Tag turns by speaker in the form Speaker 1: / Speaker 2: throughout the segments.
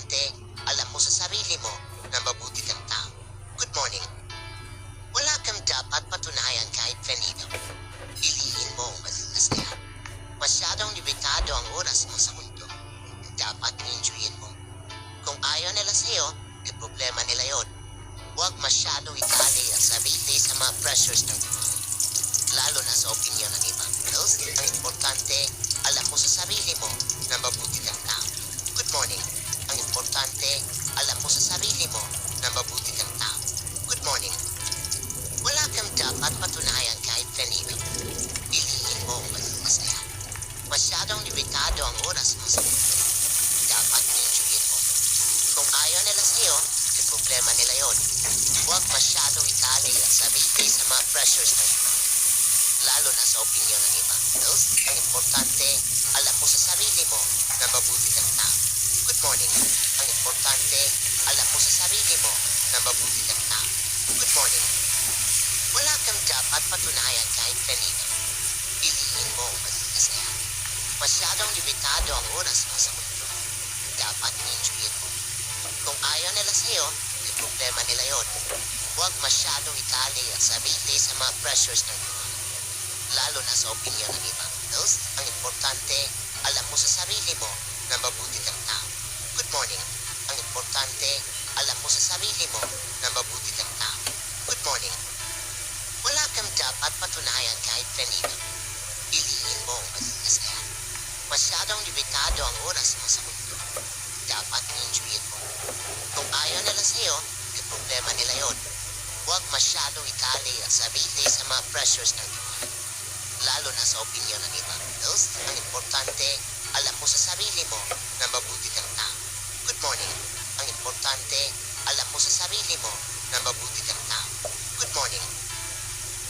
Speaker 1: importante, alam mo sa sarili mo na mabuti kang tao. Good morning. Wala kang dapat patunayan kahit kanino. Piliin mo ang maging masaya. Masyadong limitado ang oras mo sa mundo. Dapat enjoyin mo. Kung ayaw nila sa'yo, eh problema nila yon. Huwag masyadong itali at sarili sa mga pressures ng buhay. Lalo na sa opinion ng iba. Else, ang importante, alam mo sa sarili mo na mabuti kang tao. Good morning. Ang importante, alam mo sa sarili mo na mabuti kang tao. Good morning. Wala kang dapat patunayan kahit kanino. Piliin mo ang maging masaya. Masyadong limitado ang oras mo sa. Dapat enjoyin mo. Kung ayaw nila sa'yo, eh problema nila yon. Huwag masyadong itali at sarili sa mga pressures ng buhay. Lalo na sa opinion ng iba. Else, ang importante, alam mo sa sarili mo na mabuti. Good morning. Ang importante, alam mo sa sarili mo na mabuti kang tao. Good morning. Wala kang dapat patunayan kahit kanino. Piliin mo ang maging masaya. Masyadong limitado ang oras mo sa mundo. Dapat enjoyin mo. Kung ayaw nila sa'yo, may problema nila yon. Huwag masyadong itali at sarili sa mga pressures ng buhay. Lalo na sa opinion ng iba. Else, ang importante, alam mo sa sarili mo na mabuti kang tao. Morning. Ang importante, alam mo sa sarili mo na mabuti kang tao. Good morning. Wala kang dapat patunayan kahit kanino. Piliin mo ang masaya. Masyadong limitado ang oras mo sa mundo. Dapat enjoyin mo. Kung ayaw nila sa'yo, may problema nila yon. Huwag masyadong itali at sarili sa mga pressures ng buhay. Lalo na sa opinion ng iba. Else, ang importante, alam mo sa sarili mo na mabuti kang tao. Good morning. Ang importante, alam mo sa sarili mo na mabuti kang tao. Good morning.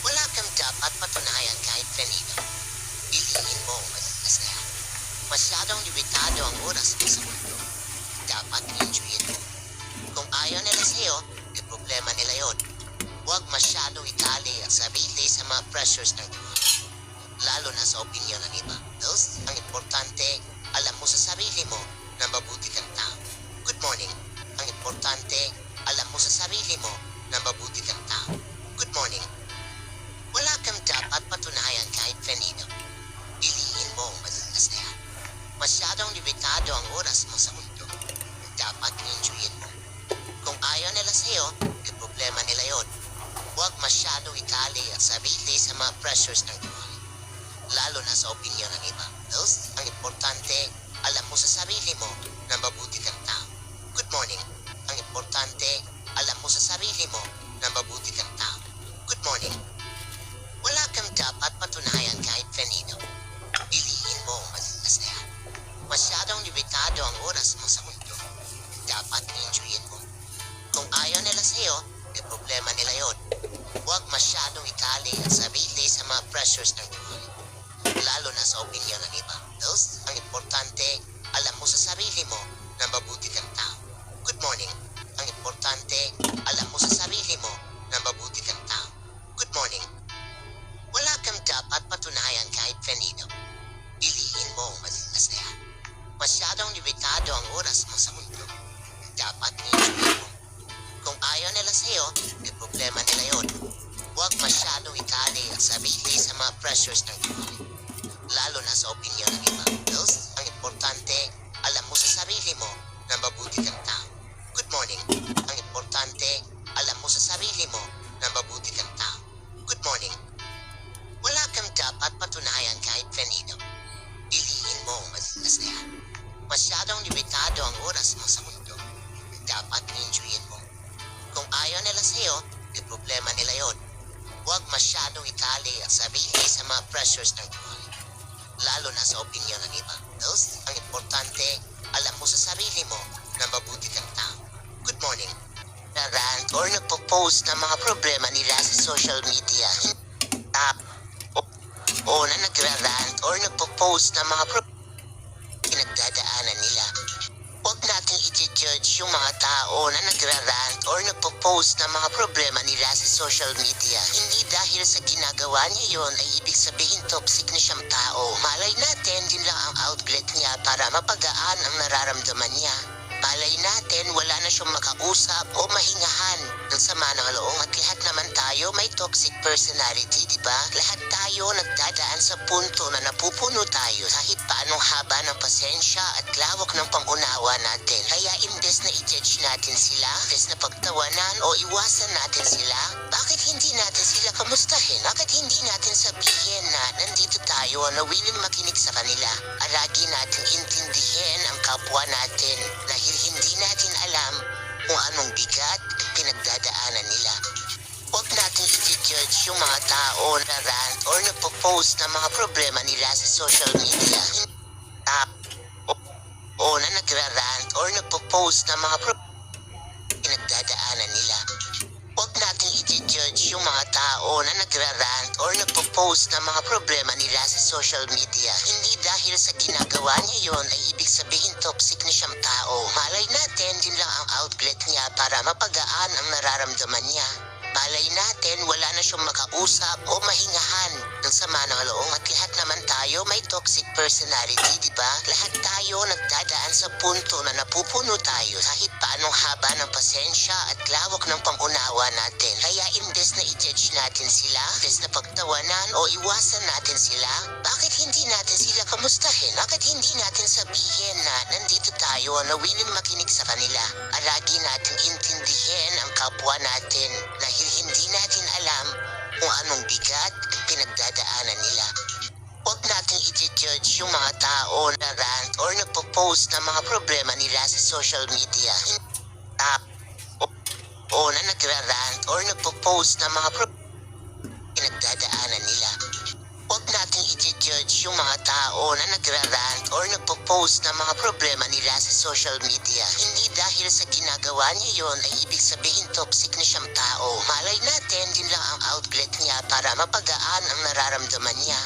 Speaker 1: Wala kang dapat patunayan kahit kanino. Piliin mo ang maging masaya. Masyadong limitado ang oras mo sa mundo. Dapat enjoyin mo. Kung ayaw nila sa'yo, may problema nila yon. Huwag masyadong itali at sarili sa mga pressures ng buhay. Lalo na sa opinion ng iba. Else, ang importante, alam mo sa sarili mo na mabuti kang importante, alam mo sa sarili mo na mabuti kang tao. Good morning. Wala kang dapat patunayan kahit kanino. Piliin mo ang maging masaya. Masyadong limitado ang oras mo sa mundo. Dapat enjoyin mo. Kung ayaw nila sa'yo, may problema nila yon. Huwag masyadong itali at sarili sa mga pressures ng buhay. Lalo na sa opinion ng iba. Else, ang importante, alam mo sa sarili mo na mabuti kang tao. Good morning. Ang importante, alam mo sa sarili mo na mabuti kang tao. Good morning. Wala kang dapat patunayan kahit kanino. Piliin mo ang maging masaya. Masyadong limitado ang oras mo sa mundo. Dapat enjoyin mo. Kung ayaw nila sa'yo, may problema nila yon. Huwag masyadong itali at sarili sa mga pressures ng buhay. Lalo na sa opinion ng iba. Else, ang importante, alam mo sa sarili mo na mabuti importante, alam mo sa sarili mo na mabuti kang tao. Good morning. Wala kang dapat patunayan kahit kanino. Piliin mo ang maging masaya. Masyadong limitado ang oras mo sa mundo. Dapat enjoyin mo. Kung ayaw nila sa'yo, may problema nila yon. Huwag masyadong itali at sarili sa mga pressures ng buhay. Lalo na sa opinion ng iba. Or nagpo-post ng mga problema nila sa social media. Tap. O, o na nagrarant or nagpo-post ng mga problema pinagdadaanan nila. Huwag nating i-judge yung mga tao na nagrarant or nagpo-post ng mga problema nila sa social media. Hindi dahil sa ginagawa niya yon ay ibig sabihin toxic na siyang tao. Malay natin din lang ang outlet niya para mapagaan ang nararamdaman niya. Malay natin wala na siyang makausap o mahingahan ng sama ng loob at lahat naman tayo may toxic personality, di ba? Lahat tayo nagdadaan sa punto na napupuno tayo kahit paanong haba ng pasensya at lawak ng pangunawa natin. Kaya imbes na i-judge natin sila, imbes na pagtawanan o iwasan natin sila, bakit hindi natin sila kamustahin? Bakit hindi natin sabihin na nandito tayo na willing makinig sa kanila? Aragi natin intindihin ang kapwa natin alam kung anong bigat pinagdadaanan nila. Huwag natin i-judge yung mga tao na rant or nagpo-post ng mga problema nila sa social media. Ah, o, na nagra-rant or nagpo-post ng mga pro- pinagdadaanan nila. Huwag natin i-judge yung mga tao na nagra-rant or nagpo-post ng mga problema nila sa social media. Hindi dahil sa ginagawa niya yon ay ibig sabihin toxic na siyang tao. Malay natin din lang ang outlet niya para mapagaan ang nararamdaman niya. Malay natin wala na siyang makausap o mahingahan ng sama ng loob at lahat naman tayo may toxic personality, di ba? Lahat tayo nagdadaan sa punto na napupuno tayo kahit paanong haba ng pasensya at lawak ng pangunawa natin. Kaya imbes na i-judge natin sila, imbes na pagtawanan o iwasan natin sila, bakit hindi natin sila kamustahin? Bakit hindi natin sabihin na nandito tayo na willing makinig sa kanila? Alagi natin intindihin ang kapwa natin alam kung anong bigat ang pinagdadaanan nila. Huwag nating i-judge yung mga tao na rant or nagpo-post ng mga problema nila sa social media. Ah, o, o na nagra-rant or nagpo-post ng mga pro- pinagdadaanan nila. Huwag nating i-judge yung mga tao na nagra-rant or nagpo-post ng mga problema nila sa social media. Hindi dahil sa ginagawa niya yon ay ibig sabihin toxic na siyang tao. Malay natin din lang ang outlet niya para mapagaan ang nararamdaman niya.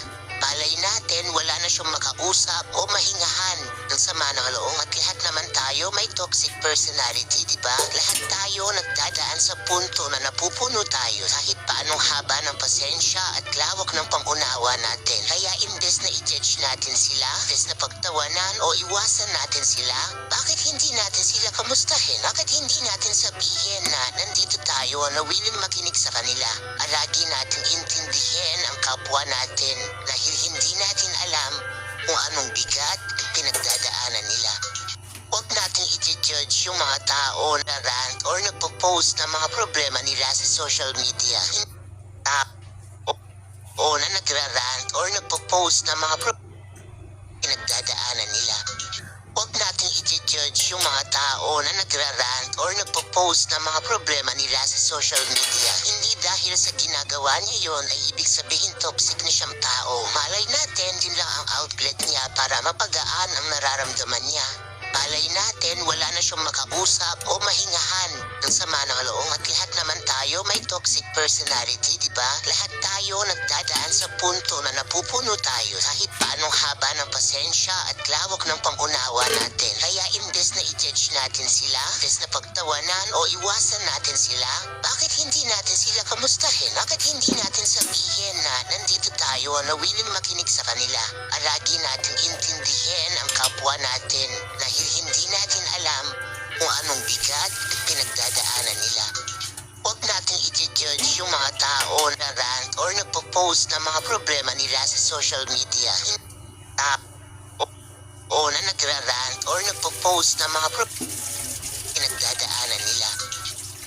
Speaker 1: Malay natin wala na siyang makausap o mahingahan ng sama ng loob at lahat naman tayo may toxic personality, di ba? Lahat tayo nagdadaan sa punto na napupuno tayo kahit paanong haba ng pasensya at lawak ng pangunawa natin. Kaya imbes na i-judge natin sila, imbes na pagtawanan o iwasan natin sila, bakit hindi natin sila kamustahin? Bakit hindi natin sabihin na nandito tayo na willing makinig sa kanila? Alagi natin intindihin ang kapwa natin dahil kung anong bigat pinagdadaanan nila. Huwag nating i-judge yung mga tao na rant or nagpo-post ng mga problema nila sa social media. Ah, o, o na nagra-rant or nagpo-post ng mga pro- pinagdadaanan nila. Huwag nating i-judge yung mga tao na nagra-rant or nagpo-post ng mga problema nila sa social media. Dahil sa ginagawa niya yon ay ibig sabihin toxic na siyang tao. Malay natin din lang ang outlet niya para mapagaan ang nararamdaman niya. Malay natin wala na siyang makausap o mahingahan ng sama ng loob at lahat naman tayo may toxic personality, di ba? Lahat tayo nagdadaan sa punto na napupuno tayo kahit paanong haba ng pasensya at lawak ng pangunawa natin. Kaya imbes na i-judge natin sila, imbes na pagtawanan o iwasan natin sila, bakit hindi natin sila kamustahin? Bakit hindi natin sabihin na nandito tayo na willing makinig sa kanila? Alagi natin intindihin ang kapwa natin dahil hindi natin alam kung anong bigat ang pinagdadaanan nila. Huwag nating i-judge yung mga tao na rant or nagpo-post ng mga problema nila sa social media. Ah, o, o na nagra-rant or nagpo-post ng mga pro- pinagdadaanan nila.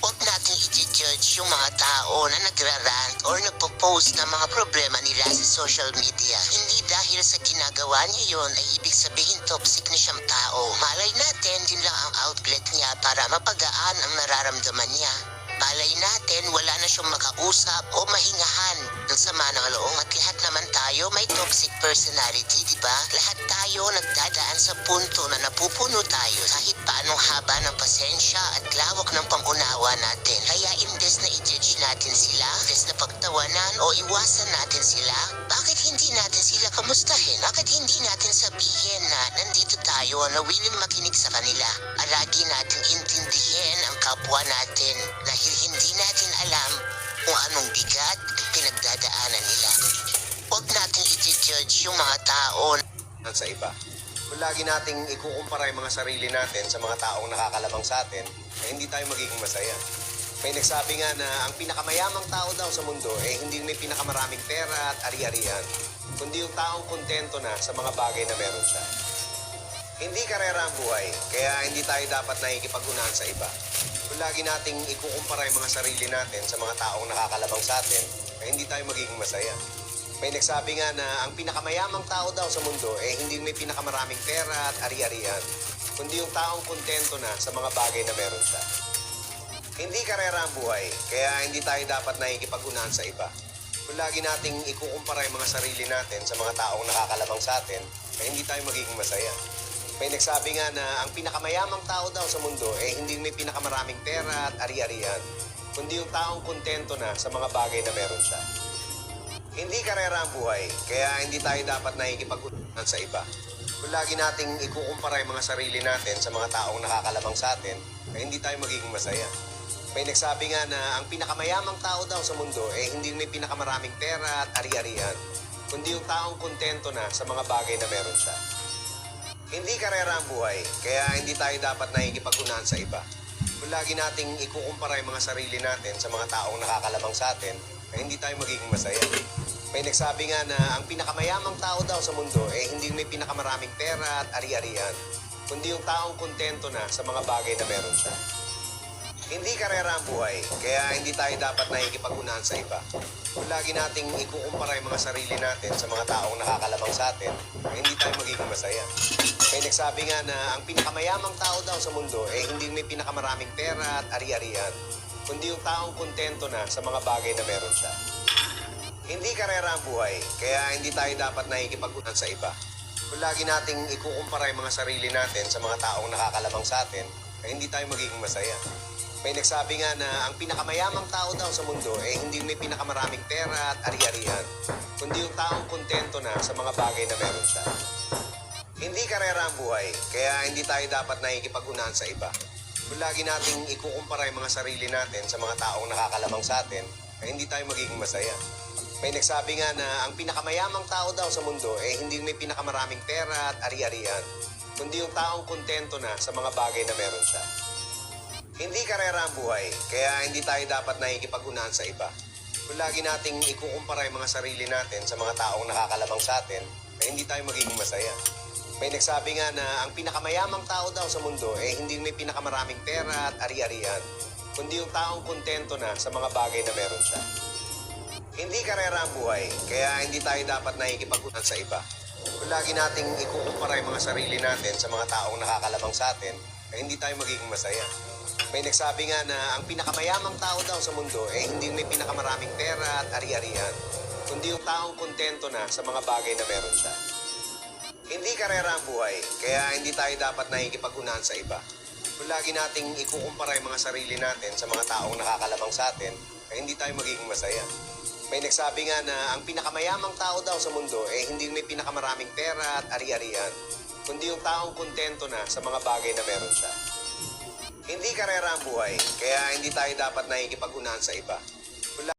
Speaker 1: Huwag nating i-judge yung mga tao na nagra-rant or nagpo-post ng mga problema nila sa social media. Hindi dahil sa ginagawa niya yon ay ibig sabihin toxic na siyang tao. Malay natin din lang ang outlet niya para mapagaan ang nararamdaman niya. Malay natin wala na siyang makausap o mahingahan ng sama ng loob at lahat naman tayo may toxic personality, di ba? Lahat tayo nagdadaan sa punto na napupuno tayo kahit paanong haba ng pasensya at lawak ng pangunawa natin. Kaya imbes na i-judge natin sila, imbes na pagtawanan o iwasan natin sila, bakit hindi natin sila kamustahin? Bakit hindi natin sabihin na nandito tayo na willing makinig sa kanila? Alagi natin intindihin ang kapwa natin dahil hindi natin alam kung anong bigat ang pinagdadaanan nila. Huwag natin i-judge yung mga tao
Speaker 2: at sa iba. Kung lagi nating ikukumpara yung mga sarili natin sa mga taong nakakalamang sa atin, eh hindi tayo magiging masaya. May nagsabi nga na ang pinakamayamang tao daw sa mundo eh hindi may pinakamaraming pera at ari-arian, kundi yung taong kontento na sa mga bagay na meron siya. Hindi karera ang buhay, kaya hindi tayo dapat nakikipag-unahan sa iba. Kung lagi nating ikukumpara yung mga sarili natin sa mga taong nakakalamang sa atin, eh hindi tayo magiging masaya. May nagsabi nga na ang pinakamayamang tao daw sa mundo eh hindi may pinakamaraming pera at ari-arian, kundi yung taong kontento na sa mga bagay na meron siya. Hindi karera ang buhay, kaya hindi tayo dapat nakikipag-unahan sa iba. Kung lagi nating ikukumpara yung mga sarili natin sa mga taong nakakalamang sa atin, eh hindi tayo magiging masaya. May nagsabi nga na ang pinakamayamang tao daw sa mundo eh hindi may pinakamaraming pera at ari-arian, kundi yung taong kontento na sa mga bagay na meron siya. Hindi karera ang buhay, kaya hindi tayo dapat nakikipag-unahan sa iba. Kung lagi nating ikukumpara yung mga sarili natin sa mga taong nakakalamang sa atin, eh hindi tayo magiging masaya. May nagsabi nga na ang pinakamayamang tao daw sa mundo eh hindi may pinakamaraming pera at ari-arian, kundi yung taong kontento na sa mga bagay na meron siya. Hindi karera ang buhay, kaya hindi tayo dapat nakikipag-unahan sa iba. Kung lagi nating ikukumpara yung mga sarili natin sa mga taong nakakalamang sa atin, eh hindi tayo magiging masaya. May nagsabi nga na ang pinakamayamang tao daw sa mundo eh hindi may pinakamaraming pera at ari-arian, kundi yung taong kontento na sa mga bagay na meron siya. Hindi karera ang buhay, kaya hindi tayo dapat nakikipag-unahan sa iba. Lagi nating ikukumpara yung mga sarili natin sa mga taong nakakalamang sa atin, hindi tayo magiging masaya. May nagsabi nga na ang pinakamayamang tao daw sa mundo eh hindi may pinakamaraming pera at ari-arian, kundi yung taong kontento na sa mga bagay na meron siya. Hindi karera ang buhay, kaya hindi tayo dapat nakikipag-unahan sa iba. Kung lagi nating ikukumpara yung mga sarili natin sa mga taong nakakalamang sa atin, eh hindi tayo magiging masaya. May nagsabi nga na ang pinakamayamang tao daw sa mundo eh hindi may pinakamaraming pera at ari-arian, kundi yung taong kontento na sa mga bagay na meron siya. Hindi karera ang buhay, kaya hindi tayo dapat nakikipag-unahan sa iba. Kung lagi nating ikukumpara yung mga sarili natin sa mga taong nakakalamang sa atin, eh hindi tayo magiging masaya. May nagsabi nga na ang pinakamayamang tao daw sa mundo eh hindi may pinakamaraming pera at ari-arian, kundi yung taong kontento na sa mga bagay na meron siya. Hindi karera ang buhay, kaya hindi tayo dapat nakikipag-unahan sa iba. Kung lagi nating ikukumpara yung mga sarili natin sa mga taong nakakalamang sa atin, eh hindi tayo magiging masaya. May nagsabi nga na ang pinakamayamang tao daw sa mundo eh hindi may pinakamaraming pera at ari-arian, kundi yung taong kontento na sa mga bagay na meron siya. Hindi karera ang buhay, kaya hindi tayo dapat nakikipag-unahan sa iba. Kung lagi nating ikukumpara yung mga sarili natin sa mga taong nakakalamang sa atin, eh hindi tayo magiging masaya. May nagsabi nga na ang pinakamayamang tao daw sa mundo eh hindi may pinakamaraming pera at ari-arian, kundi yung taong kontento na sa mga bagay na meron siya. Hindi karera ang buhay, kaya hindi tayo dapat nakikipag-unahan sa iba. Kung lagi nating ikukumpara yung mga sarili natin sa mga taong nakakalamang sa atin, eh hindi tayo magiging masaya. May nagsabi nga na ang pinakamayamang tao daw sa mundo eh hindi may pinakamaraming pera at ari-arian, kundi yung taong kontento na sa mga bagay na meron siya. Hindi karera ang buhay, kaya hindi tayo dapat nakikipag-unahan sa iba.